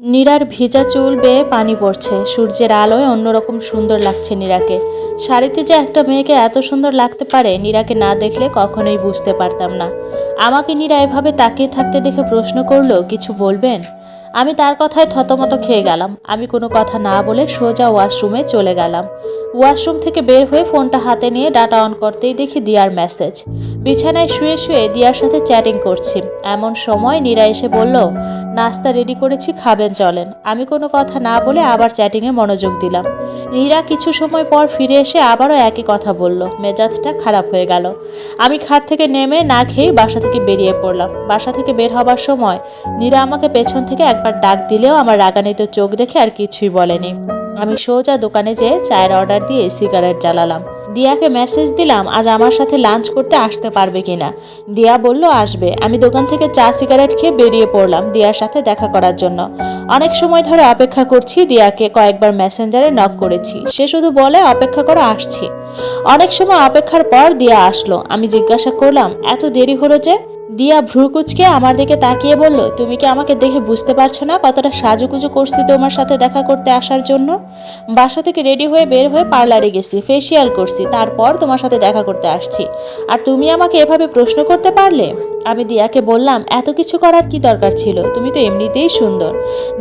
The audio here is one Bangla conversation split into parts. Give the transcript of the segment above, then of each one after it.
নীরার ভিজা চুল বেয়ে পানি পড়ছে। সূর্যের আলোয় অন্যরকম সুন্দর লাগছে নীরাকে। শাড়িতে যে একটা মেয়েকে এত সুন্দর লাগতে পারে, নীরাকে না দেখলে কখনোই বুঝতে পারতাম না। আমাকে নীরা এভাবে তাকিয়ে থাকতে দেখে প্রশ্ন করল, কিছু বলবেন? আমি তার কথায় থতমত খেয়ে গেলাম। আমি কোনো কথা না বলে সোজা ওয়াশরুমে চলে গেলাম। ওয়াশরুম থেকে বের হয়ে ফোনটা হাতে নিয়ে ডাটা অন করতেই দেখি দিয়ার মেসেজ। বিছানায় শুয়ে শুয়ে দিয়ার সাথে চ্যাটিং করছি। এমন সময় নীরা এসে বলল, নাস্তা রেডি করেছি, খাবেন, চলেন। আমি কোনো কথা না বলে আবার চ্যাটিংয়ে মনোযোগ দিলাম। নীরা কিছু সময় পর ফিরে এসে আবারও একই কথা বলল। মেজাজটা খারাপ হয়ে গেল। আমি খাট থেকে নেমে না খেয়েই বাসা থেকে বেরিয়ে পড়লাম। বাসা থেকে বের হবার সময় নীরা আমাকে পেছন থেকে একবার ডাক দিলেও আমার রাগান্বিত চোখ দেখে আর কিছুই বলেনি। আমি সোজা দোকানে যেয়ে চায়ের অর্ডার দিয়ে সিগারেট জ্বালালাম। দিয়াকে মেসেজ দিলাম, আজ আমার সাথে লাঞ্চ করতে আসতে পারবে কিনা? দিয়া বলল, আসবে। আমি দোকান থেকে চা, সিগারেট খেয়ে বেরিয়ে পড়লাম দিয়ার সাথে দেখা করার জন্য। অনেক সময় ধরে অপেক্ষা করছি দিয়াকে কয়েকবার মেসেঞ্জারে নক করেছি। সে শুধু বলে, অপেক্ষা করে, আসছি। অনেক সময় অপেক্ষার পর দিয়া আসলো। আমি জিজ্ঞাসা করলাম, এত দেরি হলো যে? দিয়া ভ্রুকুচকে আমার দিকে তাকিয়ে বলল, তুমি কি আমাকে দেখে বুঝতে পারছ না কতটা সাজুগুজু করছি তোমার সাথে দেখা করতে আসার জন্য? বাসা থেকে রেডি হয়ে বের হয়ে পার্লারে গেছি ফেসিয়াল করছি, তারপর তোমার সাথে দেখা করতে আসছি। আর তুমি আমাকে এভাবে প্রশ্ন করতে পারলে? আমি দিয়াকে বললাম, এত কিছু করার কি দরকার ছিল? তুমি তো এমনিতেই সুন্দর।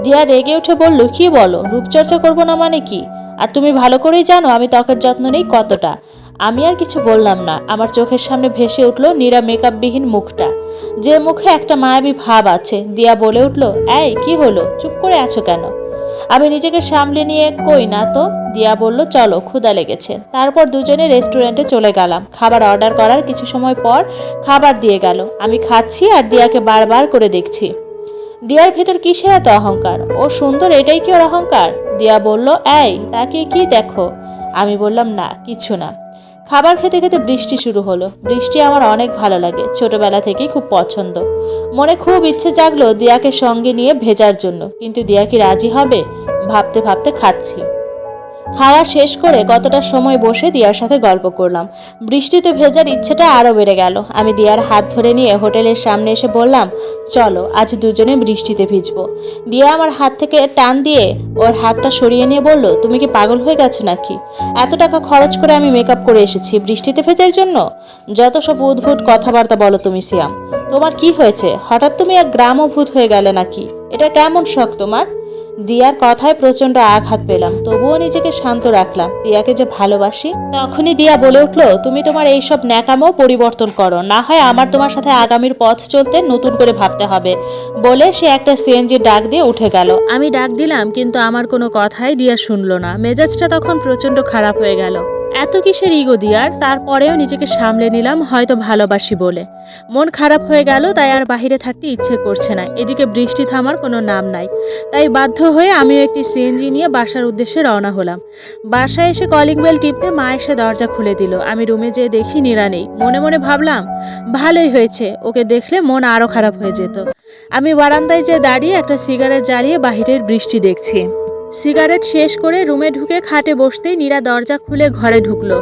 দিয়া রেগে উঠে বলল, কি বলো? রূপচর্চা করব না মানে কি? আর তুমি ভালো করেই জানো আমি ত্বকের যত্ন নেই কতটা। আমি আর কিছু বললাম না। আমার চোখের সামনে ভেসে উঠল নীরা মেকআপবিহীন মুখটা। যে মুখে একটা মায়াবী ভাব আছে, দিয়া বলে উঠল, এই, কি হলো? চুপ করে আছো কেন? আমি নিজেকে সামলে নিয়ে, কই না তো? দিয়া বলল, চলো ক্ষুদা লেগেছে। তারপর দুজনে রেস্টুরেন্টে চলে গেলাম। খাবার অর্ডার করার কিছু সময় পর খাবার দিয়ে গেল। আমি খাচ্ছি আর দিয়াকে বারবার করে দেখছি। দিয়ার ভেতর কিসের এত অহংকার? ও সুন্দর, এটাই কি ওর অহংকার? দিয়া বলল, এই তাকে কি দেখো? আমি বললাম, না, কিছু না। খাবার খেতে খেতে বৃষ্টি শুরু হলো। বৃষ্টি আমার অনেক ভালো লাগে, ছোটবেলা থেকেই খুব পছন্দ। মনে খুব ইচ্ছে জাগলো দিয়াকে সঙ্গে নিয়ে ভেজার জন্য, কিন্তু দিয়া কি রাজি হবে? ভাবতে ভাবতে খাচ্ছি খাওয়া শেষ করে কতটা সময় বসে দিয়ার সাথে গল্প করলাম। বৃষ্টিতে ভেজার ইচ্ছেটা আরও বেড়ে গেল। আমি দিয়ার হাত ধরে নিয়ে হোটেলের সামনে এসে বললাম, চলো, আজ দুজনে বৃষ্টিতে ভিজবো। দিয়া আমার হাত থেকে টান দিয়ে ওর হাতটা সরিয়ে নিয়ে বলল, তুমি কি পাগল হয়ে গেছো নাকি? এত টাকা খরচ করে আমি মেকআপ করে এসেছি বৃষ্টিতে ভেজার জন্য? যত সব উদ্ভুত কথাবার্তা বলো তুমি, সিয়াম। তোমার কি হয়েছে? হঠাৎ তুমি এক গ্রামভূত হয়ে গেলে নাকি? এটা কেমন শখ তোমার? দিয়ার কথায় প্রচণ্ড আঘাত পেলাম। তবুও নিজেকে শান্ত রাখলাম। দিয়াকে যে ভালোবাসি, তখনই দিয়া বলে উঠল, তুমি তোমার এইসব ন্যাকামো পরিবর্তন করো। না হয় আমার তোমার সাথে আগামীর পথ চলতে নতুন করে ভাবতে হবে। বলে সে একটা সিএনজি ডাক দিয়ে উঠে গেল। আমি ডাক দিলাম, কিন্তু আমার কোনো কথাই দিয়া শুনলো না। মেজাজটা তখন প্রচণ্ড খারাপ হয়ে গেল। এত কিসের ইগো দিয়ার তারপরেও নিজেকে সামলে নিলাম, হয়তো ভালোবাসি বলে। মন খারাপ হয়ে গেল, তাই আর বাহিরে থাকতে ইচ্ছে করছে না। এদিকে বৃষ্টি থামার কোনো নাম নাই। তাই বাধ্য হয়ে আমিও একটি সিএনজি নিয়ে বাসার উদ্দেশ্যে রওনা হলাম। বাসায় এসে কলিং বেল টিপতে মা এসে দরজা খুলে দিল। আমি রুমে যেয়ে দেখি নিরা নেই। মনে মনে ভাবলাম, ভালোই হয়েছে। ওকে দেখলে মন আরও খারাপ হয়ে যেত। আমি বারান্দায় যেয়ে দাঁড়িয়ে একটা সিগারেট জ্বালিয়ে বাহিরের বৃষ্টি দেখছি। সিগারেট শেষ করে রুমে ঢুকে খাটে বসতেই নীরা দরজা খুলে ঘরে ঢুকলো।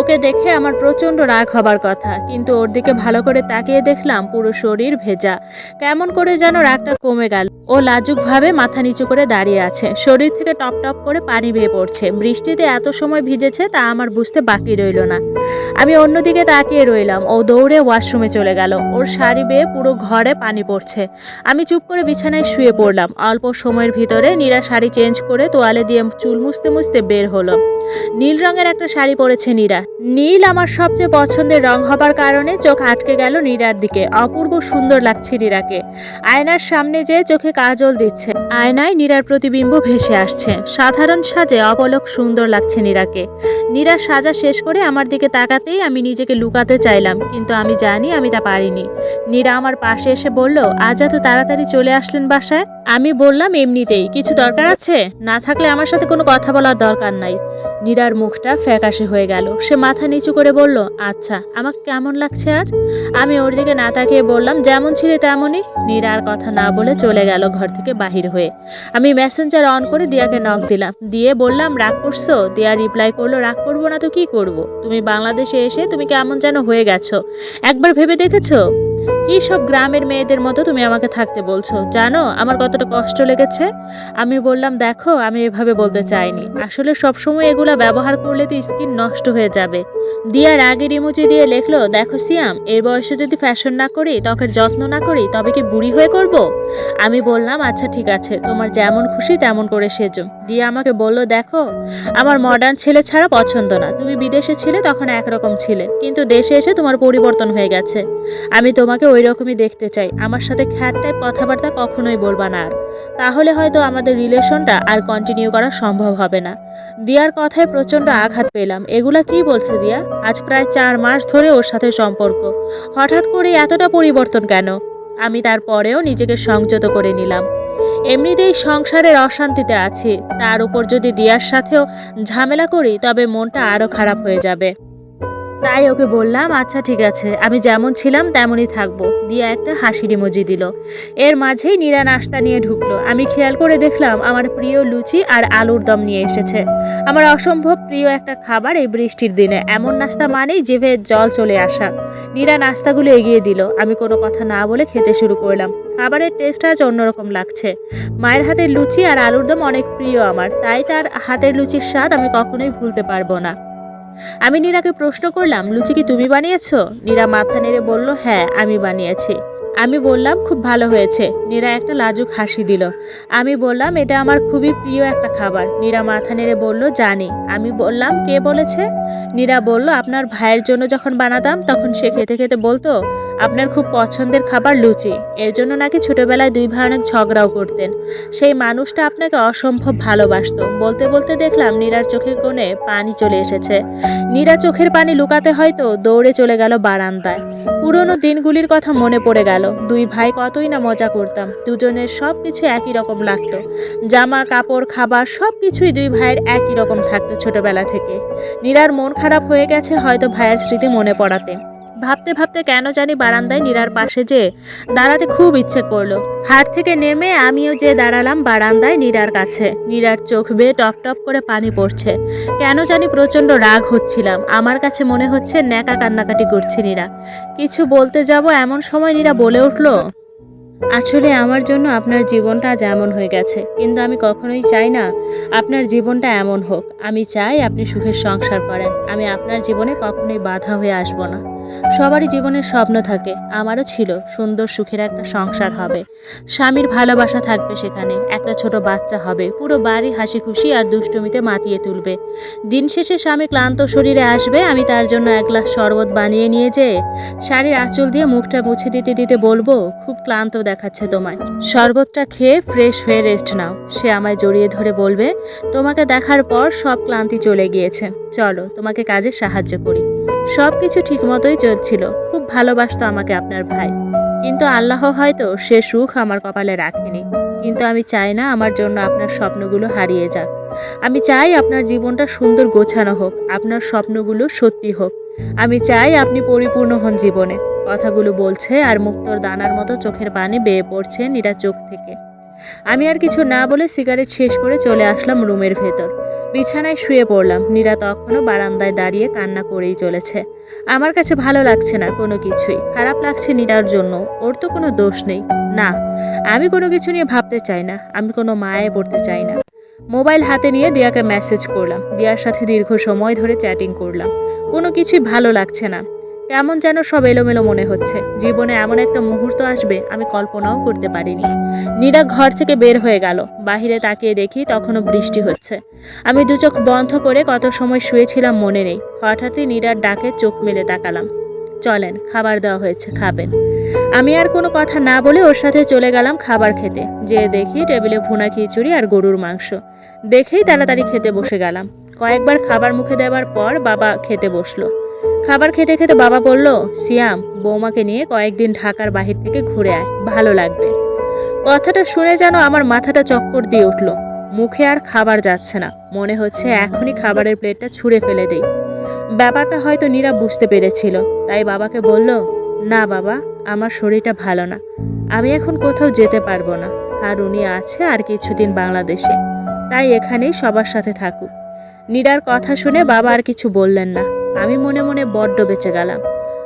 ওকে দেখে আমার প্রচণ্ড রাগ হবার কথা, কিন্তু ওর দিকে ভালো করে তাকিয়ে দেখলাম পুরো শরীর ভেজা। কেমন করে যেন রাগটা কমে গেল। ও লাজুকভাবে মাথা নিচু করে দাঁড়িয়ে আছে। শরীর থেকে টপ টপ করে পানি বেয়ে পড়ছে। বৃষ্টিতে এত সময় ভিজেছে তা আমার বুঝতে বাকি রইল না। আমি অন্যদিকে তাকিয়ে রইলাম। ও দৌড়ে ওয়াশরুমে চলে গেল। ওর শাড়ি বেয়ে পুরো ঘরে পানি পড়ছে। আমি চুপ করে বিছানায় শুয়ে পড়লাম। অল্প সময়ের ভিতরে নীরা শাড়ি চেঞ্জ করে তোয়ালে দিয়ে চুল মুছতে মুছতে বের হলো। নীল রঙের একটা শাড়ি পরেছে নীরা। নীল আমার সবচেয়ে পছন্দের রং হবার কারণে চোখ আটকে গেল নীরার দিকে। অপূর্ব সুন্দর লাগছে নীরাকে। আয়নার সামনে যেয়ে চোখে কাজল দিচ্ছে। আয়নায় নীরার প্রতিবিম্ব ভেসে আসছে। সাধারণ সাজে অপলক সুন্দর লাগছে নীরাকে। নীরা সাজা শেষ করে আমার দিকে তাকাতেই আমি নিজেকে লুকাতে চাইলাম, কিন্তু আমি জানি আমি তা পারিনি। নীরা আমার পাশে এসে বলল, আজ এত তাড়াতাড়ি চলে আসলেন বাসায়? আমি বললাম, এমনিতেই। কিছু দরকার আছে? না থাকলে আমার সাথে কোনো কথা বলার দরকার নাই। নীরার মুখটা ফ্যাকাশে হয়ে গেল। সে মাথা নিচু করে বলল আচ্ছা আমাকে কেমন লাগছে আজ? আমি ওর দিকে না তাকিয়ে বললাম, যেমন ছিলে তেমনই। নীরা আর কথা না বলে চলে গেল ঘর থেকে বাহির হয়ে। আমি মেসেঞ্জার অন করে দিয়াকে নক দিলাম। দিয়ে বললাম, রাগ করছ? দিয়া রিপ্লাই করল, রাগ করব না তো কি করব? তুমি বাংলাদেশে এসে তুমি কেমন যেন হয়ে গেছো। একবার ভেবে দেখেছ? কি সব গ্রামের মেয়েদের মতো তুমি আমাকে থাকতে বলছো? জানো, আমার কতটা কষ্ট লেগেছে? আমি বললাম, দেখো, আমি এভাবে বলতে চাইনি। আসলে সবসময় এগুলা ব্যবহার করলে তো স্কিন নষ্ট হয়ে যাবে। দিয়ার আগের ইমোজি দিয়ে লেখলো, দেখো সিয়াম, এর বয়সে যদি ফ্যাশন না করি, ত্বকের যত্ন না করি, তবে কি বুড়ি হয়ে করব? আমি বললাম আচ্ছা ঠিক আছে, তোমার যেমন খুশি তেমন করে সেজো। দিয়ে আমাকে বলল, দেখো, আমার মডার্ন ছেলে ছাড়া পছন্দ না। তুমি বিদেশে ছিলে, তখন একরকম ছিলে। কিন্তু দেশে এসে তোমার পরিবর্তন হয়ে গেছে। আমি তোমাকে ওই রকমই দেখতে চাই। আমার সাথে খ্যাট টাইপ কথাবার্তা কখনোই বলবা না আর। তাহলে হয়তো আমাদের রিলেশনটা আর কন্টিনিউ করা সম্ভব হবে না। দিয়ার কথায় প্রচণ্ড আঘাত পেলাম। এগুলা কি বলছে দিয়া? আজ প্রায় চার মাস ধরে ওর সাথে সম্পর্ক। হঠাৎ করে এতটা পরিবর্তন কেন? আমি তারপরেও নিজেকে সংযত করে নিলাম। এমনিতেই সংসারের অশান্তিতে আছি। তার উপর যদি দিয়ার সাথেও ঝামেলা করি, তবে মনটা আরও খারাপ হয়ে যাবে। তাই ওকে বললাম আচ্ছা ঠিক আছে, আমি যেমন ছিলাম তেমনই থাকব। দিয়া একটা হাসির ইমোজি দিল। এর মাঝেই নীরা নাস্তা নিয়ে ঢুকলো। আমি খেয়াল করে দেখলাম আমার প্রিয় লুচি আর আলুর দম নিয়ে এসেছে। আমার অসম্ভব প্রিয় একটা খাবার এই বৃষ্টির দিনে। এমন নাস্তা মানেই জিভে জল চলে আসা। নীরা নাস্তাগুলো এগিয়ে দিল। আমি কোনো কথা না বলে খেতে শুরু করলাম। খাবারের টেস্ট আজ অন্যরকম লাগছে। মায়ের হাতের লুচি আর আলুর দম অনেক প্রিয় আমার। তাই তার হাতের লুচির স্বাদ আমি কখনোই ভুলতে পারব না। আমি নীরাকে প্রশ্ন করলাম, লুচি কি তুমি বানিয়েছ? নীরা মাথা নেড়ে বলল হ্যাঁ আমি বানিয়েছি। আমি বললাম, খুব ভালো হয়েছে। নীরা একটা লাজুক হাসি দিল। আমি বললাম, এটা আমার খুবই প্রিয় একটা খাবার। নীরা মাথা নেড়ে বলল, জানি। আমি বললাম, কে বলেছে? নীরা বলল, আপনার ভাইয়ের জন্য যখন বানাতাম, তখন সে খেতে খেতে বলতো আপনার খুব পছন্দের খাবার লুচি। এর জন্য নাকি ছোটবেলায় দুই ভাই অনেক ঝগড়াও করতেন। সেই মানুষটা আপনাকে অসম্ভব ভালোবাসত। বলতে বলতে দেখলাম নীরার চোখের কোণে পানি চলে এসেছে। নীরা চোখের পানি লুকাতে হয়তো দৌড়ে চলে গেল বারান্দায়। পুরনো দিনগুলির কথা মনে পড়ে গেল। দুই ভাই কতই না মজা করতাম। দুজনের সব কিছু একই রকম লাগতো। জামা, কাপড়, খাবার সব কিছুই দুই ভাইয়ের একই রকম থাকতো ছোটবেলা থেকে। নীরার মন খারাপ হয়ে গেছে হয়তো ভাইয়ের স্মৃতি মনে পড়াতে। ভাবতে ভাবতে কেন জানি বারান্দায় নীরার পাশে যে দাঁড়াতে খুব ইচ্ছে করল। হাট থেকে নেমে আমিও যে দাঁড়ালাম বারান্দায় নীরার কাছে। নীরার চোখ বেয়ে টপ টপ করে পানি পড়ছে। কেন জানি প্রচণ্ড রাগ হচ্ছিলাম। আমার কাছে মনে হচ্ছে ন্যাকা কান্নাকাটি করছে নীরা। কিছু বলতে যাব এমন সময় নীরা বলে উঠল, আসলে আমার জন্য আপনার জীবনটা এমন হয়ে গেছে। কিন্তু আমি কখনোই চাই না আপনার জীবনটা এমন হোক। আমি চাই আপনি সুখের সংসার করেন। আমি আপনার জীবনে কখনোই বাধা হয়ে আসব না। সবারই জীবনের স্বপ্ন থাকে, আমারও ছিল, সুন্দর সুখের একটা সংসার হবে। স্বামীর ভালোবাসা থাকবে সেখানে, একটা ছোট বাচ্চা হবে, পুরো বাড়ি হাসি খুশি আর দুষ্টুমিতে মাতিয়ে তুলবে। দিন শেষে স্বামী ক্লান্ত শরীরে আসবে, আমি তার জন্য এক গ্লাস শরবত বানিয়ে নিয়ে যেয়ে শাড়ির আঁচল দিয়ে মুখটা মুছে দিতে দিতে বলব, খুব ক্লান্ত দেখাচ্ছে তোমায়। শরবতটা খেয়ে ফ্রেশ হয়ে রেস্ট নাও। সে আমায় জড়িয়ে ধরে বলবে, তোমাকে দেখার পর সব ক্লান্তি চলে গিয়েছে। চলো, তোমাকে কাজে সাহায্য করি। সব কিছু ঠিকমতোই চলছিল। খুব ভালোবাসত আমাকে আপনার ভাই। কিন্তু আল্লাহ হয়তো সে সুখ আমার কপালে রাখেনি। কিন্তু আমি চাই না আমার জন্য আপনার স্বপ্নগুলো হারিয়ে যাক। আমি চাই আপনার জীবনটা সুন্দর গোছানো হোক, আপনার স্বপ্নগুলো সত্যি হোক। আমি চাই আপনি পরিপূর্ণ হন জীবনে। কথাগুলো বলছে আর মুক্তর দানার মতো চোখের পানি বেয়ে পড়ছে নীরা চোখ থেকে। আমি আর কিছু না বলে সিগারেট শেষ করে চলে আসলাম রুমের ভেতর। বিছানায় শুয়ে পড়লাম। নীরা তখনও বারান্দায় দাঁড়িয়ে কান্না করেই চলেছে। আমার কাছে ভালো লাগছে না কোনো কিছুই। খারাপ লাগছে নীরার জন্য। ওর তো কোনো দোষ নেই। না, আমি কোনো কিছু নিয়ে ভাবতে চাই না। আমি কোনো মায়ে পড়তে চাই না। মোবাইল হাতে নিয়ে দিয়াকে মেসেজ করলাম। দিয়ার সাথে দীর্ঘ সময় ধরে চ্যাটিং করলাম। কোনো কিছুই ভালো লাগছে না। কেমন যেন সব এলোমেলো মনে হচ্ছে। জীবনে এমন একটা মুহূর্ত আসবে, আমি কল্পনাও করতে পারিনি। নীরা ঘর থেকে বের হয়ে গেল। বাহিরে তাকিয়ে দেখি তখনও বৃষ্টি হচ্ছে। আমি দু চোখ বন্ধ করে কত সময় শুয়েছিলাম মনে নেই। হঠাৎই নীরার ডাকে চোখ মেলে তাকালাম। চলেন, খাবার দেওয়া হয়েছে, খাবেন। আমি আর কোনো কথা না বলে ওর সাথে চলে গেলাম খাবার খেতে। যে দেখি টেবিলে ভুনা খিচুড়ি আর গরুর মাংস। দেখেই তাড়াতাড়ি খেতে বসে গেলাম। কয়েকবার খাবার মুখে দেওয়ার পর বাবা খেতে বসল। খাবার খেতে খেতে বাবা বলল, সিয়াম, বৌমাকে নিয়ে কয়েকদিন ঢাকার বাহির থেকে ঘুরে আয়, ভালো লাগবে। কথাটা শুনে যেন আমার মাথাটা চক্কর দিয়ে উঠল। মুখে আর খাবার যাচ্ছে না। মনে হচ্ছে এখনই খাবারের প্লেটটা ছুঁড়ে ফেলে দেই। ব্যাপারটা হয়তো নীরা বুঝতে পেরেছিল। তাই বাবাকে বলল, না বাবা, আমার শরীরটা ভালো না। আমি এখন কোথাও যেতে পারব না। আর উনি আছে আর কিছুদিন বাংলাদেশে। তাই এখানেই সবার সাথে থাকুক। নীরার কথা শুনে বাবা আর কিছু বললেন না। আমি মনে মনে বড্ড বেঁচে গেলাম।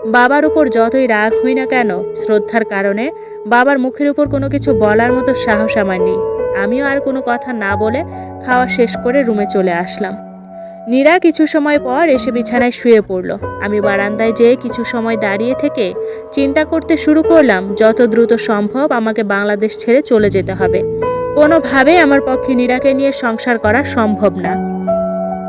বাবার উপর যতই রাগ হই না কেন, শ্রদ্ধার কারণে বাবার মুখের উপর কোনো কিছু বলার মতো সাহস আমার নেই। আমিও আর কোনো কথা না বলে খাওয়া শেষ করে রুমে চলে আসলাম। নীরা কিছু সময় পর এসে বিছানায় শুয়ে পড়ল। আমি বারান্দায় যেয়ে কিছু সময় দাঁড়িয়ে থেকে চিন্তা করতে শুরু করলাম, যত দ্রুত সম্ভব আমাকে বাংলাদেশ ছেড়ে চলে যেতে হবে। কোনোভাবেই আমার পক্ষে নীরাকে নিয়ে সংসার করা সম্ভব না।